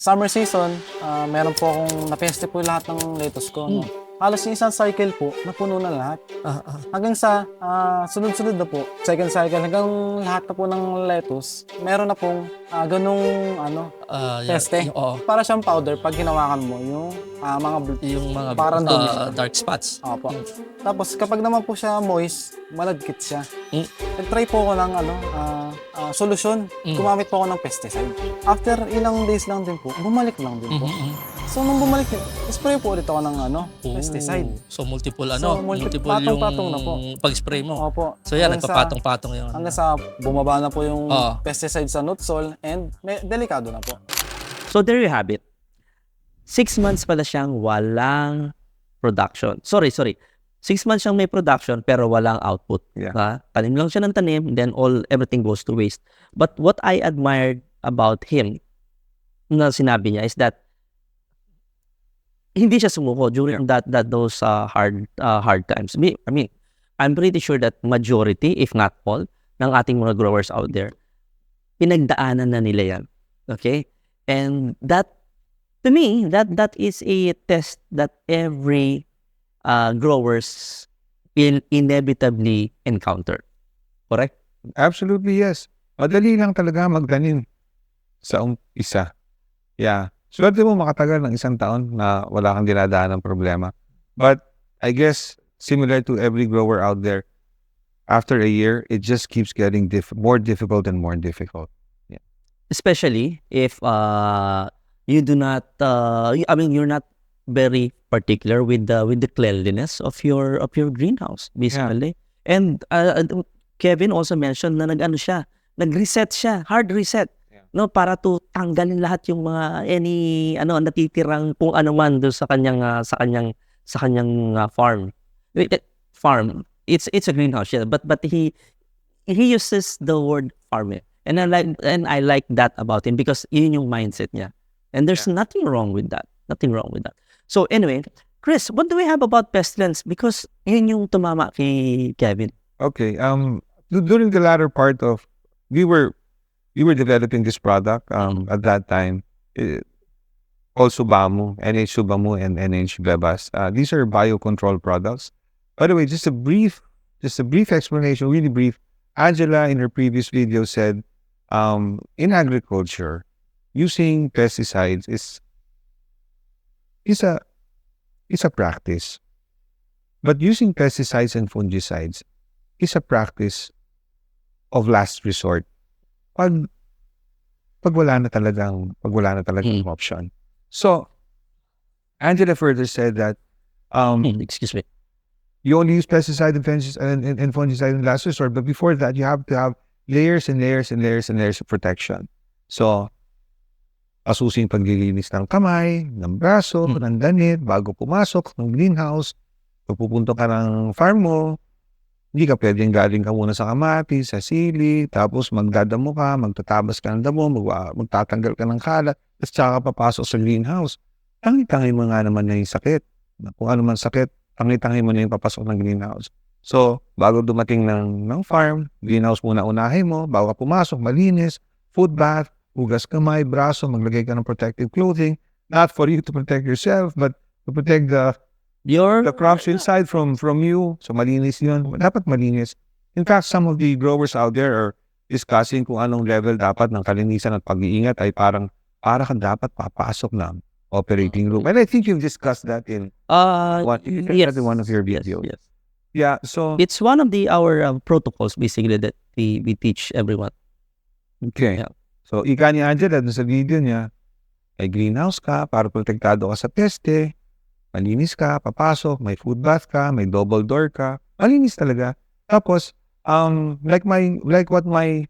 summer season, ah, meron po akong napeste po lahat ng lettuce ko. No? Halos yung isang cycle po, napuno na lahat. Ah, ah. Hanggang sa ah, sunod-sunod na po, second cycle, hanggang lahat na po ng lettuce, meron na pong ah, ganung ano, Ah, yeah. Yung, oo. para siyang powder pag hinawakan mo yung ah, mga yung mga Parang dumi ah, dark spots. Opo. Tapos kapag naman po siya moist, malagkit siya. Mm. Nag-try po ako ng ano, ah, ah, solusyon. Mm. Gumamit po ako ng pesticide. After ilang days lang din po, bumalik lang din po. Mhm, mhm. So nung bumalik, spray po ulit ako ng ano, Oo. pesticide. So multiple ano, So, multi- multiple yung patong-patong na po. pag-spray mo. Opo. So yan, Hanggang sa- nagpapatong-patong yung ano. Hanggang sa bumaba na po yung Oo. pesticide sa nutsol and may, delikado na po. So there you have it. Six months pala siyang walang production. Sorry, sorry. Six months siyang may production pero walang output. Yeah. Ha? Tanim lang siya ng tanim, then all everything goes to waste. But what I admired about him na sinabi niya is that hindi siya sumuko during that that those uh, hard uh, hard times. Me, I mean, I'm pretty sure that majority, if not all, ng ating mga growers out there, pinagdaanan na nila yan. Okay? And that, to me, that that is a test that every uh, growers will inevitably encounter. Correct? Absolutely, yes. Madali lang talaga magtanim sa umpisa. Yeah. Swerte mo makatagal ng isang taon na wala kang dinadaan ng problema. But I guess similar to every grower out there, after a year, it just keeps getting diff- more difficult and more difficult. Especially if uh, you do not, uh, I mean, you're not very particular with the with the cleanliness of your of your greenhouse, basically. And uh, Kevin also mentioned na nag-ano siya, nag-reset siya, hard reset. Yeah. No, para to tanggalin lahat yung mga any ano natitirang kung ano man doon sa kanyang uh, sa kanyang sa kanyang uh, farm. Eh, farm. It's it's a greenhouse, yeah, but but he he uses the word farm. eh. And I like and I like that about him because yun yung mindset niya. And there's nothing wrong with that. Nothing wrong with that. So anyway, Chris, what do we have about pestilence? Because yun yung tumama kay Kevin. Okay. Um, during the latter part of, we were, we were developing this product. Um, at that time, eh, also Bamu, NH Subamu, and NH Bebas. Uh, these are biocontrol products. By the way, just a brief, just a brief explanation, really brief. Angela in her previous video said, um, in agriculture, using pesticides is is a is a practice. But using pesticides and fungicides is a practice of last resort. Pag pag wala na talagang pag wala na talagang option. So Angela further said that um, Excuse me. you only use pesticide and, fungicide and, and, and fungicide in last resort, but before that, you have to have layers and layers and layers and layers of protection. So, asusin paglilinis ng kamay, ng braso, Hmm. ng danit, bago pumasok ng greenhouse, pag pupunta ka ng farm mo, hindi ka pwedeng galing ka muna sa kamati, sa sili, tapos magdadamo ka, magtatabas ka ng damo, mag, magtatanggal ka ng kalat, tapos tsaka ka papasok sa greenhouse. Tangi-tangi mo nga naman na yung sakit. Kung ano man sakit, tangi-tangi mo na yung papasok ng greenhouse. So, bago dumating ng, ng farm, greenhouse muna unahin mo, bago pumasok, malinis, food bath, hugas kamay, braso, maglagay ka ng protective clothing, not for you to protect yourself, but to protect the Your the crops inside from from you. So malinis yun. Dapat malinis. In fact, some of the growers out there are discussing kung anong level dapat ng kalinisan at pag-iingat ay parang para ka dapat papasok ng operating room. And I think you've discussed that in uh one, yes, one of your yes, videos. yes. Yeah, so It's one of the our um, protocols basically that we we teach everyone. Okay. Yeah. So, ika ni Angela dun sa video niya, may greenhouse ka para protektado ka sa peste, malinis ka, papasok, may food bath ka, may double door ka, malinis talaga. Tapos, um, like my, like what my,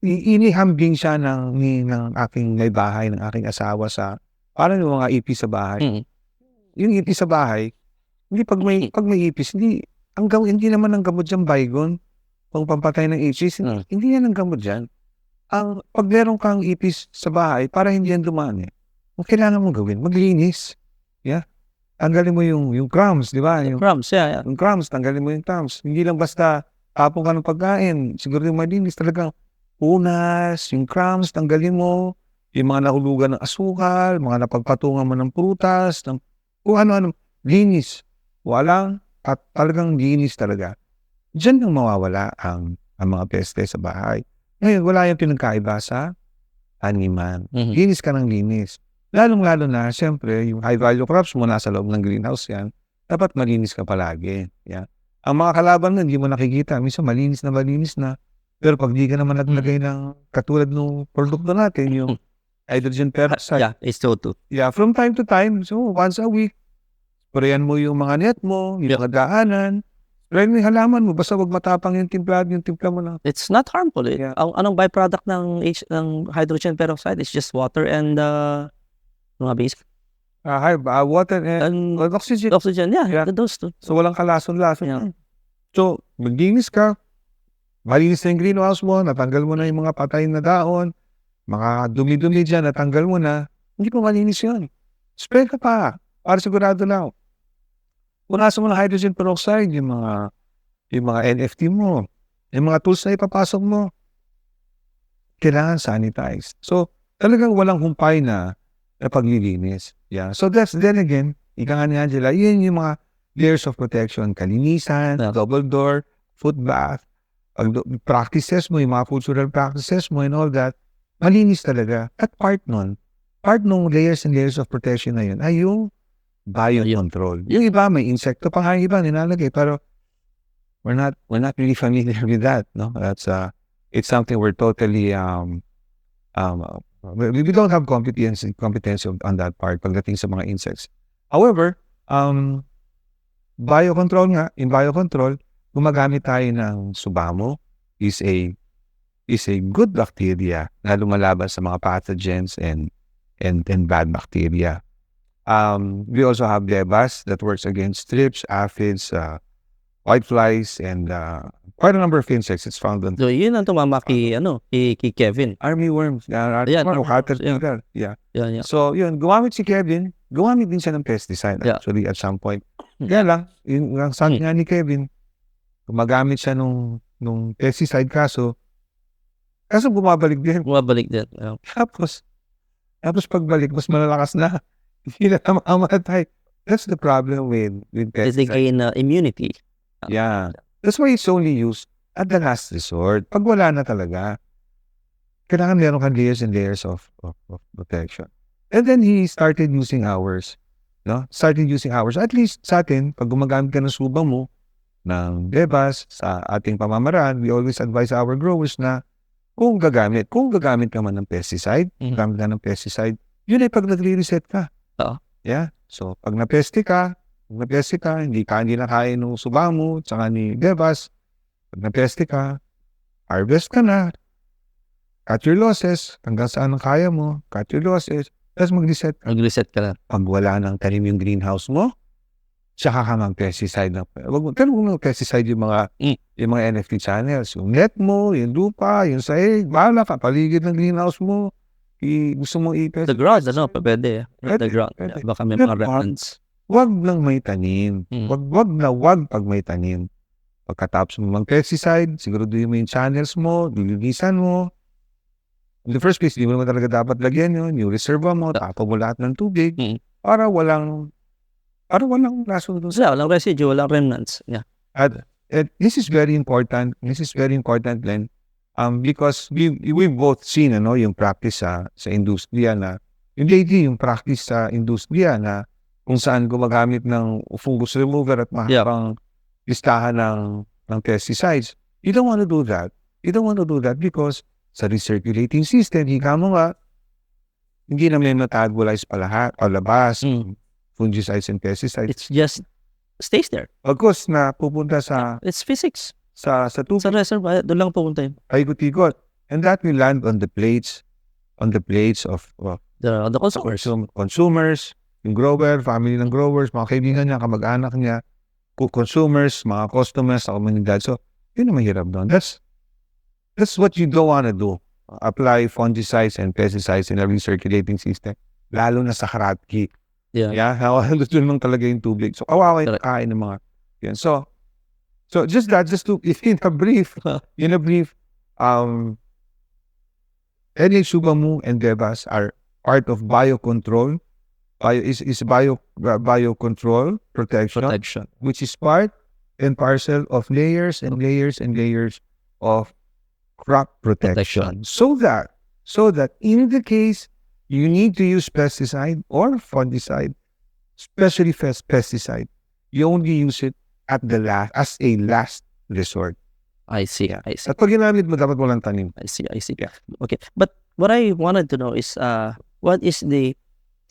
inihambing siya ng, ni, ng aking may bahay, ng aking asawa sa, parang yung mga ipis sa bahay. Mm. Yung ipis sa bahay, hindi pag may, pag may ipis, hindi, ang gaw, hindi naman ang gamot dyan, baygon, pang pampatay ng ipis, hindi, Mm. hindi yan ang gamot dyan. Ang, pag meron kang ipis sa bahay, para hindi yan dumaan eh, ang kailangan mong gawin, maglinis. Yeah? Tanggalin mo yung, yung crumbs, di ba? Yung, Crumbs, yeah, yeah. yung crumbs, tanggalin mo yung crumbs. Hindi lang basta tapong ka ng pagkain. Siguro yung malinis talagang punas, yung crumbs, tanggalin mo. yung mga nahulugan ng asukal, mga napagpatungan mo ng prutas, ng kung ano-ano, linis. Walang, at talagang linis talaga. Diyan nang mawawala ang, ang mga peste sa bahay. Ngayon, wala yung pinagkaiba sa animal. Mhm. Linis ka ng linis. Lalong-lalo na, siyempre, yung high-value crops mo nasa loob ng greenhouse yan, dapat malinis ka palagi. Yan. Ang mga kalaban na hindi mo nakikita, minsan malinis na malinis na. Pero pag di ka naman naglagay ng katulad ng produkto natin, yung hydrogen peroxide. Yeah, it's true too. Yeah, from time to time, so once a week, sprayan mo yung mga net mo, yung Yeah. mga daanan, mo yung halaman mo, basta wag matapang yung timpla, yung timpla mo lang. It's not harmful. Eh. Yeah. Ang anong byproduct ng H, ng hydrogen peroxide is just water and uh, mga base Uh, high, uh, water and and oxygen. oxygen. Yeah, Yeah. those two. So, walang kalason-lason. Yeah. So, maglinis ka, malinis na yung greenhouse mo, natanggal mo na yung mga patay na daon, mga dumi-dumi dyan, natanggal mo na, hindi pa malinis yun. Spray ka pa, para sigurado lang. Punasan mo ng hydrogen peroxide, yung mga, yung mga NFT mo, yung mga tools na ipapasok mo, kailangan sanitize. So, talagang walang humpay na, na paglilinis. Yeah. So, that's, then again, ika nga ni Angela, yun yung mga layers of protection, kalinisan, Yeah. double door, foot bath, practices mo, yung mga cultural practices mo and all that, malinis talaga. At part nun, part nung layers and layers of protection na yun ay yung biocontrol. Yung iba, may insekto pa nga iba nilalagay, pero we're not, we're not really familiar with that, no? That's, uh, it's something we're totally, um, um, we, we don't have competence, competence on that part pagdating sa mga insects. However, um, biocontrol nga, in biocontrol, gumagamit tayo ng subamo is a is a good bacteria na lumalaban sa mga pathogens and and and bad bacteria. Um, we also have Debas that works against thrips, aphids, uh, whiteflies, and uh, quite a number of insects. It's found on So yun ang tumama kay, ano, kay, kay Kevin. army worms, uh, worm, yeah. caterpillar. Yeah. Yan, yan. So, yun, gumamit si Kevin, gumamit din siya ng pesticide Yeah. actually at some point. Hmm. Kaya lang, yung ang sabi Hmm. nga ni Kevin, gumagamit siya nung, nung pesticide kaso, kaso bumabalik din. Bumabalik din. Yeah. Tapos, tapos pagbalik, mas malalakas na. Hindi na mamamatay. That's the problem with, with Kasi they gain uh, immunity. Yeah. That's why it's only used at the last resort. Pag wala na talaga, kailangan meron kang layers and layers of, of, of protection. And then he started using ours. No? Started using ours. At least sa atin, pag gumagamit ka ng suba mo, ng Bebas, sa ating pamamaraan, we always advise our growers na kung gagamit, kung gagamit ka man ng pesticide, Mhm. gagamit ka ng pesticide, yun ay pag nagre-reset ka. Oo. Yeah. So, pag napeste ka, pag napeste ka, hindi ka hindi na kaya nung suba mo, tsaka ni Bebas, pag napeste ka, harvest ka na, cut your losses, hanggang saan ang kaya mo, cut your losses, tapos mag-reset. Mag-reset ka lang. Pag wala nang tanim yung greenhouse mo, tsaka ka mag-pesticide na. Wag mo, pero kung mag-pesticide yung mga, Mm. yung mga NFT channels, yung net mo, yung lupa, yung sahig, bahala ka, paligid ng greenhouse mo, i, gusto mo i-pesticide. The ground, ano, pwede. Pwede, The ground. pwede. Baka may mga remnants. Wag lang may tanim. Mm. Wag, wag na wag pag may tanim. Pagkatapos mo mag-pesticide, siguraduhin mo yung channels mo, lilinisan mo. In the first place, di mo naman talaga dapat lagyan yun. Yung reserva mo, tapo mo lahat ng tubig. Mm. Para walang, para walang laso doon. Wala, walang residue, walang remnants. Yeah. At, at this is very important. This is very important, Len. Um, because we, we've both seen, ano, yung practice sa, sa industriya na, yung lately, yung practice sa industriya na kung saan gumagamit ng fungus remover at mahabang listahan ng, ng pesticides. You don't want to do that. You don't want to do that because sa recirculating system, hika mo nga, hindi naman metabolize pa lahat, palabas, Mm. fungicides and pesticides. It's just stays there. Pagkos na pupunta sa It's physics. Sa sa tubig, Sa reservoir, doon lang pupunta yun. paikot-ikot. And that will land on the plates, on the plates of, of The, the consumers. consum- consumers, yung grower, family ng growers, mga kaibigan niya, kamag-anak niya, co- consumers, mga customers sa komunidad. So, yun ang mahirap doon. That's, that's what you don't want to do. Apply fungicides and pesticides in a recirculating system. Lalo na sa karatki. Yeah. Yeah, doon lang talaga yung tubig. So, kawawa yung kain ng mga, yan. So, so just that, just to, in a brief, in a brief, um, NH Subamu and Bebas are part of biocontrol. Bio is is bio uh, biocontrol protection, Protection. which is part and parcel of layers and layers and layers of crop protection. Protection. So that so that in the case you need to use pesticide or fungicide, especially pes- pesticide, you only use it at the last as a last resort. I see. Yeah. I see. At pag ginamit mo, dapat walang tanim. I see. I see. Yeah. Okay. But what I wanted to know is uh what is the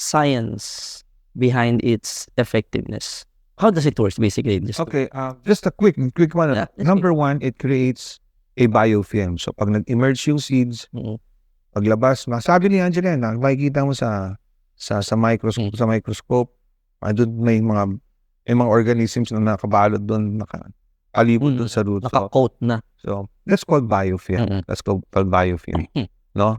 science behind its effectiveness? How does it work basically? Just Okay, uh, just a quick, quick one. Yeah, Number one, it creates a biofilm. So pag nag-emerge yung seeds, Mm. paglabas, masabi ni Angela, na makikita mo sa sa sa microscope, sa microscope, andun may mga may mga organisms na nakabalot doon, naka palibot Mm. doon sa root. So, naka-coat na. so that's called biofilm. Mm-mm. That's called, called biofilm. Mhm. No?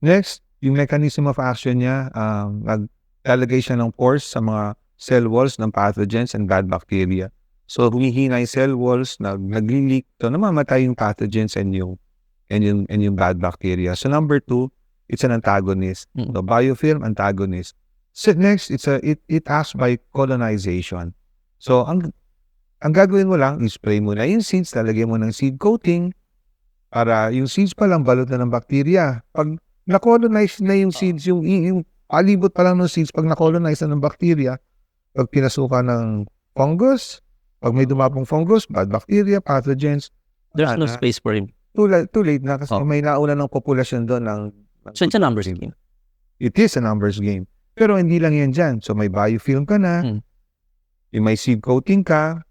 Next, yung mechanism of action niya, um, naglalagay siya ng pores sa mga cell walls ng pathogens and bad bacteria. So, humihina yung cell walls, nag, nag-leak, so namamatay yung pathogens and yung, and yung, and yung bad bacteria. So, number two, it's an antagonist. Mm. So, biofilm, antagonist. So, next, it's a, it, it acts by colonization. So, ang, ang gagawin mo lang, i-spray mo na yung seeds, lalagyan mo ng seed coating, para yung seeds pa lang balot na ng bacteria. Pag na-colonize na yung seeds, yung, yung palibot pa lang ng seeds, pag na-colonize na ng bacteria, pag pinasukan ng fungus, pag may dumapong fungus, bad bacteria, pathogens, There's no na. space for him. too late, too late na kasi Oh. may nauna ng populasyon doon ng, ng So it's a numbers game. It is a numbers game. Pero hindi lang yan dyan. So may biofilm ka na, Hmm. Yung may seed coating ka,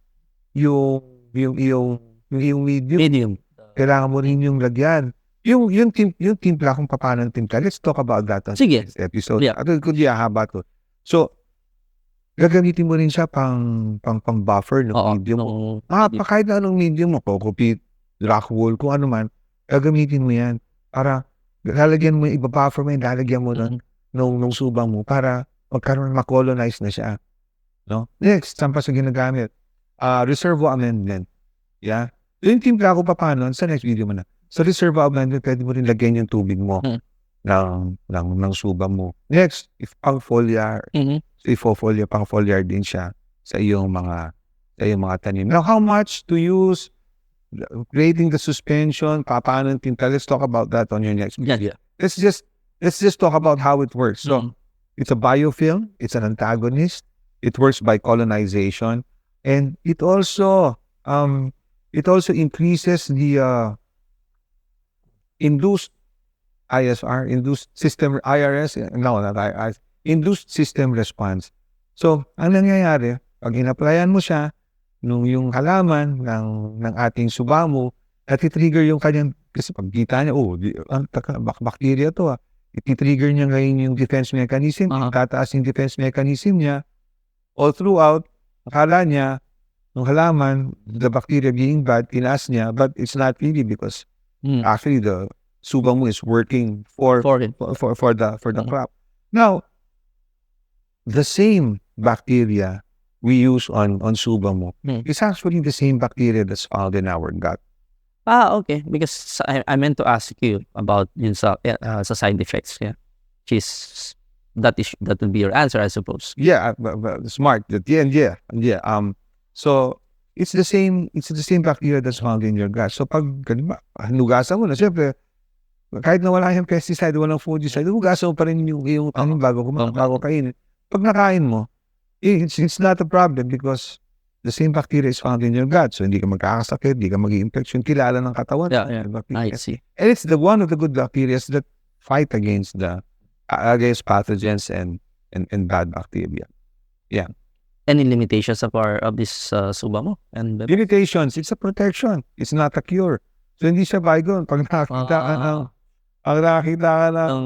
yung, yung, yung, yung, yung medium, Medium. kailangan mo rin yung lagyan. Yung, yung, tim, yung timpla kung paano ng timpla, let's talk about that on Sige. next episode. Yeah. At kundi haba to. So, gagamitin mo rin siya pang, pang, pang buffer ng Oo. medium mo. nung- Ah, pa kahit anong medium mo, cocoa rock wool, kung ano man, gagamitin mo yan para lalagyan mo, iba-buffer mo yan, lalagyan mo ng, Mhm. nung, nung subang mo para magkaroon, makolonize na siya. No? Next, saan pa siya ginagamit? Ah, reservoir amendment. Yeah? Yung timpla ko pa paano, sa next video mo na. Sa reservoir amendment, pwede mo rin lagyan yung tubig mo Hmm. ng, ng, ng subang mo. Next, if pang foliar, Mhm. so ifo-foliar, pang foliar din siya sa iyong mga sa iyong mga tanim. Now, how much to use? Creating the suspension, pa- paano yung tinta? Let's talk about that on your next Yeah, video. yeah. Let's just let's just talk about how it works. So, Mhm. it's a biofilm, it's an antagonist, it works by colonization, and it also um it also increases the uh, induced ISR, induced system IRS, no, not IRS, induced system response. So, ang nangyayari, pag in-applyan mo siya, nung yung halaman ng, ng ating subamo, natitrigger yung kanyang, kasi pag kita niya, oh, di, ang taka, bak- bacteria to ah. Iti-trigger niya ngayon yung defense mechanism, Aha. tataas yung defense mechanism niya. All throughout, akala niya, nung halaman, the bacteria being bad, tinaas niya, but it's not really because Mm. actually the subamo is working for For it. for, for, the for the Mhm. crop. Now, the same bacteria we use on on subamo Hmm. is actually the same bacteria that's found in our gut. Ah, okay. Because I, I meant to ask you about yun sa, uh, sa side effects. Yeah. Is, that is, that will be your answer, I suppose. Yeah, uh, smart. Yeah, and yeah, and yeah. Um, so it's the same. It's the same bacteria that's found in your gut. So pag ganun ba, hinugasan mo na, syempre, kahit na wala yung pesticide, walang fungicide, hugasan mo pa rin yung, yung tanim bago, kuma- Oo. bago kainin. Pag nakain mo, eh, it's, it's not a problem because the same bacteria is found in your gut. So hindi ka magkakasakit, hindi ka mag-infection, kilala ng katawan. Yeah, yeah. bacteria. I see. And it's the one of the good bacteria that fight against the against pathogens and, and and bad bacteria. Yeah. Any limitations of our, of this uh, subamo? And Limitations, it's a protection. It's not a cure. So hindi siya baygon. Pag nakakita ka ng, pag nakakita ka ng,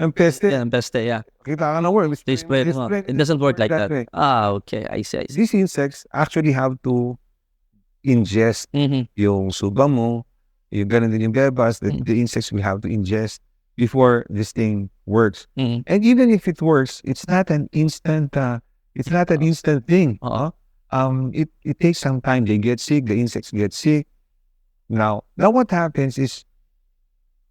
ng peste, yeah, ang peste, yeah. kita ka ng worm. They spread mo. It doesn't work like that. way. Ah, okay. I see, I see. These insects actually have to ingest Mhm. yung suba mo, yung ganun din yung the, Mm. the insects we have to ingest before this thing works. Mhm. And even if it works, it's not an instant. Uh, it's not an instant thing. Oo. Um, it it takes some time. They get sick. The insects get sick. Now, now what happens is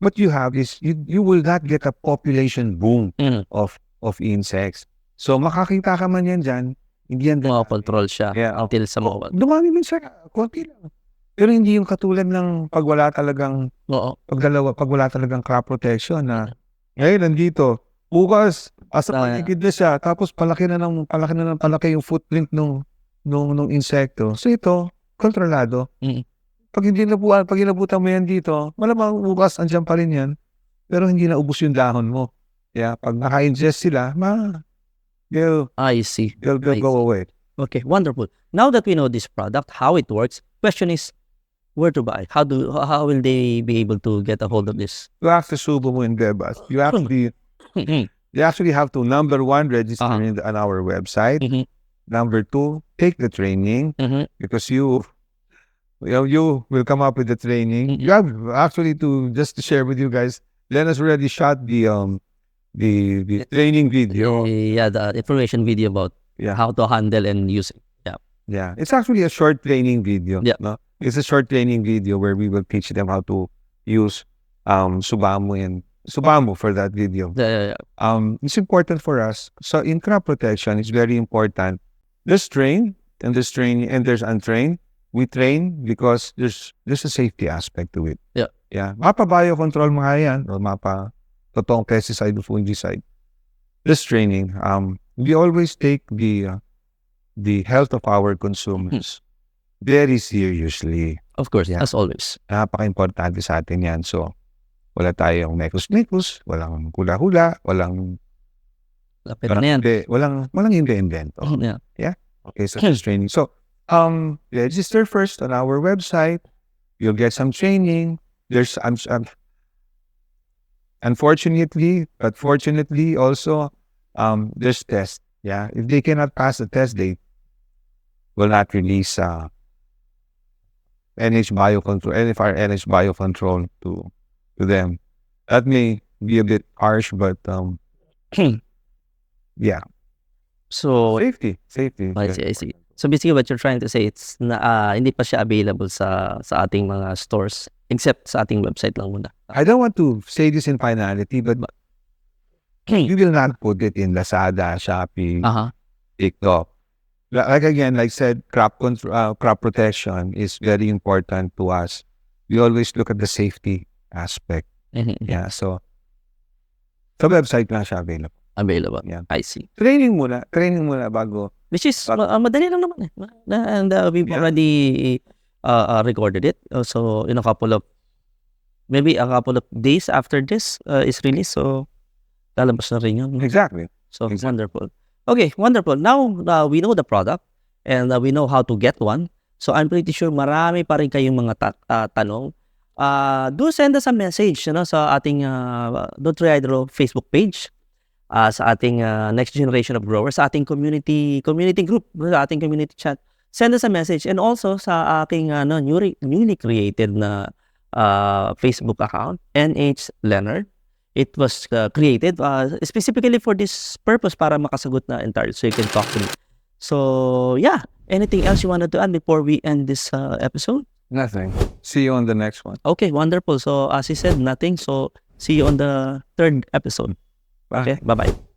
what you have is you, you will not get a population boom Mm. of of insects. So makakita ka man yan dyan, hindi yan Control siya Yeah. until sa mawal. Dumami minsan, konti lang. Pero hindi yung katulad ng pag wala talagang Oo. pag dalawa, pag wala talagang crop protection na ngayon nandito, bukas asa Ah, paligid na siya, tapos palaki na ng palaki na ng palaki yung footprint nung nung nung insekto. So ito, kontrolado. Mm. Pag hindi nabuan, pag inabutan mo yan dito, malamang bukas andyan pa rin yan. Pero hindi na ubos yung dahon mo. Yeah, pag naka-ingest sila, ma they'll, I see. they'll, they'll I go away. Okay, wonderful. Now that we know this product, how it works, question is where to buy? How do how will they be able to get a hold of this? You have to subo mo in Bebas. You actually, you actually have to, number one, register Uh-huh. in on our website. Mhm. Number two, take the training Mhm. because you, you, know, you will come up with the training. Mhm. You have actually to, just to share with you guys, Lennox already shot the, um, the, the training video. Yeah, the information video about Yeah. how to handle and use it. Yeah. Yeah. It's actually a short training video. Yeah. No? It's a short training video where we will teach them how to use, um, Subamu and Subamu for that video. The, um, it's important for us. So in crop protection, it's very important. There's trained and there's train and there's untrained. We train because there's there's a safety aspect to it. Yeah. Yeah. Mapa biocontrol mga yan or mapa totoong pesticide o fungicide. There's training. Um, we always take the uh, the health of our consumers very seriously. of course, Yeah. as always. Napaka-importante sa atin yan. So, wala tayong nekus-nekus, walang hula-hula, walang Lapit na yan. hindi, walang, walang invento. Yeah. Okay, so this training. So, um, register first on our website. You'll get some training. There's, um, um, unfortunately, but fortunately also, um, there's test. Yeah. If they cannot pass the test, they will not release, uh, NH biocontrol, NFR NH biocontrol to, to them. That may be a bit harsh, but, um, yeah. So, Safety, safety. I see, I see. So basically what you're trying to say, it's na, ah, hindi pa siya available sa sa ating mga stores except sa ating website lang muna. I don't want to say this in finality, but we will not put it in Lazada, Shopee, Aha. TikTok. Li- Like again, like said, crop uh, crop protection is very important to us. We always look at the safety aspect. Mhm. Yeah, so sa website lang siya available. Available. Yeah. I see. Training muna, training muna bago. Which is, ma- ah, madali lang naman eh. And uh, we've Yeah. already uh, uh, recorded it. Uh, so, in a couple of, maybe a couple of days after this uh, is released. So, lalabas na rin yun. Exactly. So, Exactly. wonderful. Okay, wonderful. Now, uh, we know the product and uh, we know how to get one. So, I'm pretty sure marami pa rin kayong mga ta- uh, tanong. Uh, do send us a message you know, sa ating uh, Dr. Hydro Facebook page uh, sa ating uh, next generation of growers, sa ating community community group, sa ating community chat. Send us a message and also sa aking uh, no, newly, newly created na uh, Facebook account, NH Leonard. It was uh, created uh, specifically for this purpose para makasagot na entirely so you can talk to me. So, yeah. Anything else you wanted to add before we end this uh, episode? Nothing. See you on the next one. Okay, wonderful. So, as he said, nothing. So, see you on the third episode. Bye. Okay, bye-bye.